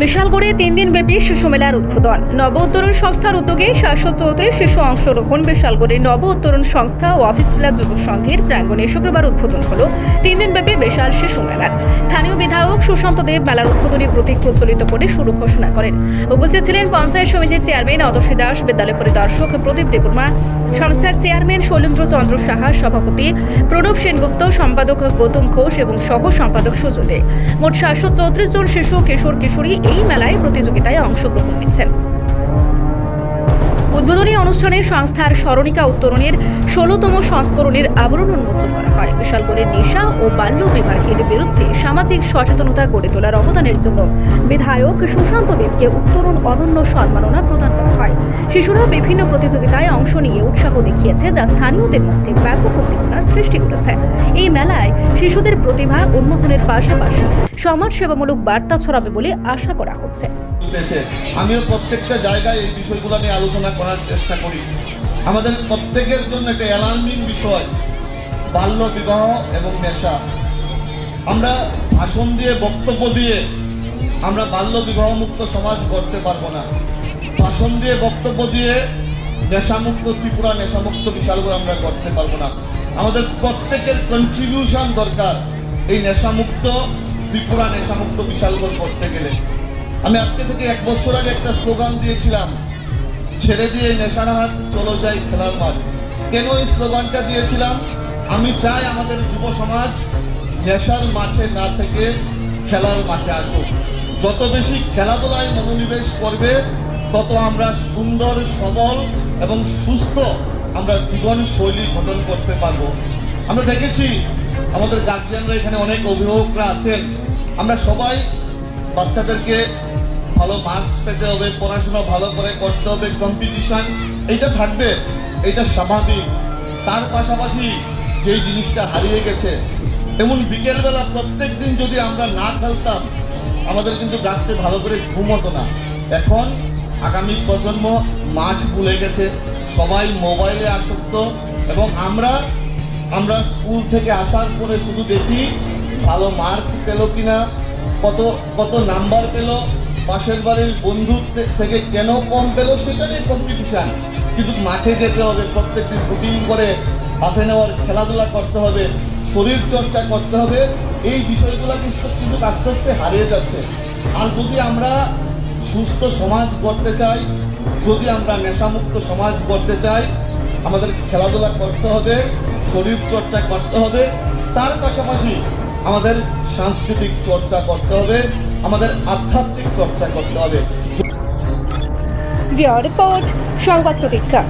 বিশালগড়ে তিন দিন ব্যাপী শিশু মেলার উদ্বোধন। নব উত্তরণ সংস্থার উদ্যোগে সাতশো চৌত্রিশ শিশু অংশগ্রহণ বিশালগড়ে নব উত্তরণ সংস্থা ও অফিসলা যুব সংঘের প্রাঙ্গণে শুক্রবার উদ্বোধন হল তিন দিন ব্যাপী বিশাল শিশু মেলার স্থানীয় বিধায়ক সুশান্ত দেব মেলার উদ্বোধনী প্রতীক প্রচলিত করে শুরু ঘোষণা করেন। উপস্থিত ছিলেন পঞ্চায়েত সমিতির চেয়ারম্যান অদর্শী দাস, বিদ্যালয় পরিদর্শক প্রদীপ দেববর্মা, সংস্থার চেয়ারম্যান শৈলেন্দ্র চন্দ্র সাহা, সভাপতি প্রণব সেনগুপ্ত, সম্পাদক গৌতম ঘোষ এবং সহ সম্পাদক সুজয় দে। মোট সাতশো চৌত্রিশ জন শিশু, কিশোর, কিশোরী এই মেলায় প্রতিযোগিতায় অংশগ্রহণ নিচ্ছেন। উদ্বোধনী অনুষ্ঠানে সংস্থার স্মরণিকা উত্তরণের ষোলতম সংস্করণের আবরণ উন্মোচন করা হয়। বিশালগড়ের নেশা ও বাল্য বিবাহের বিরুদ্ধে সামাজিক সচেতনতা গড়ে তোলার অবদানের জন্য বিধায়ক সুশান্ত দেবকে উত্তরণ অনন্য সম্মাননা প্রদান করা হয়। শিশুরা বিভিন্ন প্রতিযোগিতায় অংশ নিয়ে উৎসাহ দেখিয়েছে যা স্থানীয়দের মধ্যে ব্যাপক উদ্দীপনার সৃষ্টি করেছে। এই মেলায় শিশুদের প্রতিভা উন্মোচনের পাশাপাশি সমাজসেবামূলক বার্তা ছড়াবে বলে আশা করা হচ্ছে। আমিও প্রত্যেকটা জায়গায় এই বিষয়গুলো নিয়ে আলোচনা করার চেষ্টা করি। আমাদের প্রত্যেকের জন্য একটা অ্যালার্মিং বিষয়, বাল্য বিবাহ এবং নেশা। আমরা ভাষণ দিয়ে বক্তব্য দিয়ে আমরা বাল্য বিবাহ মুক্ত সমাজ গড়তে পারব না। ভাষণ দিয়ে বক্তব্য দিয়ে নেশামুক্ত ত্রিপুরা, নেশামুক্ত বিশালগড় আমরা করতে পারব না। আমাদের প্রত্যেকের কন্ট্রিবিউশন দরকার এই নেশামুক্ত ত্রিপুরা, নেশামুক্ত বিশালগড় করতে গেলে। আমি আজকে থেকে এক বছর আগে একটা স্লোগান দিয়েছিলাম ছেড়ে দিয়ে নেশার হাত চলো যাই খেলার মাঠ। কেন এই স্লোগানটা দিয়েছিলাম? আমি চাই আমাদের যুব সমাজ নেশার মাঠে না থেকে খেলার মাঠে আসুক। যত বেশি খেলাধুলায় মনোনিবেশ করবে, তত আমরা সুন্দর, সবল এবং সুস্থ আমরা জীবন শৈলী গঠন করতে পারব। আমরা দেখেছি, আমাদের গার্জিয়ানরা এখানে অনেক অভিভাবকরা আছেন। আমরা সবাই বাচ্চাদেরকে ভালো মার্কস পেতে হবে, পড়াশোনা ভালো করে করতে হবে কম্পিটিশন এইটা থাকবে এটা স্বাভাবিক। তার পাশাপাশি যেই জিনিসটা হারিয়ে গেছে, তেমন বিকেলবেলা প্রত্যেক দিন যদি আমরা না খেলতাম, আমাদের কিন্তু রাত্রে ভালো করে ঘুম হতো না। এখন আগামী প্রজন্ম মাঠ ভুলে গেছে, সবাই মোবাইলে আসক্ত এবং আমরা আমরা স্কুল থেকে আসার পরে শুধু দেখি ভালো মার্ক পেল কিনা, কত কত নাম্বার পেল পাশের বাড়ির বন্ধু থেকে কেন কম পেল সেটা নিয়ে কম্পিটিশান কিন্তু মাঠে যেতে হবে, প্রত্যেকদিন রুটিন করে হাফ নেওয়ার খেলাধুলা করতে হবে, শরীর চর্চা করতে হবে, এই বিষয়গুলো কিন্তু কিন্তু আস্তে আস্তে হারিয়ে যাচ্ছে। আর যদি আমরা সুস্থ সমাজ গড়তে চাই, যদি আমরা নেশামুক্ত সমাজ গড়তে চাই, আমাদের খেলাধুলা করতে হবে, শরীর চর্চা করতে হবে, তার পাশাপাশি আমাদের সাংস্কৃতিক চর্চা করতে হবে আমাদের আধ্যাত্মিক চর্চা করতে হবে। রিপোর্ট সংবাদ প্রতীক্ষা।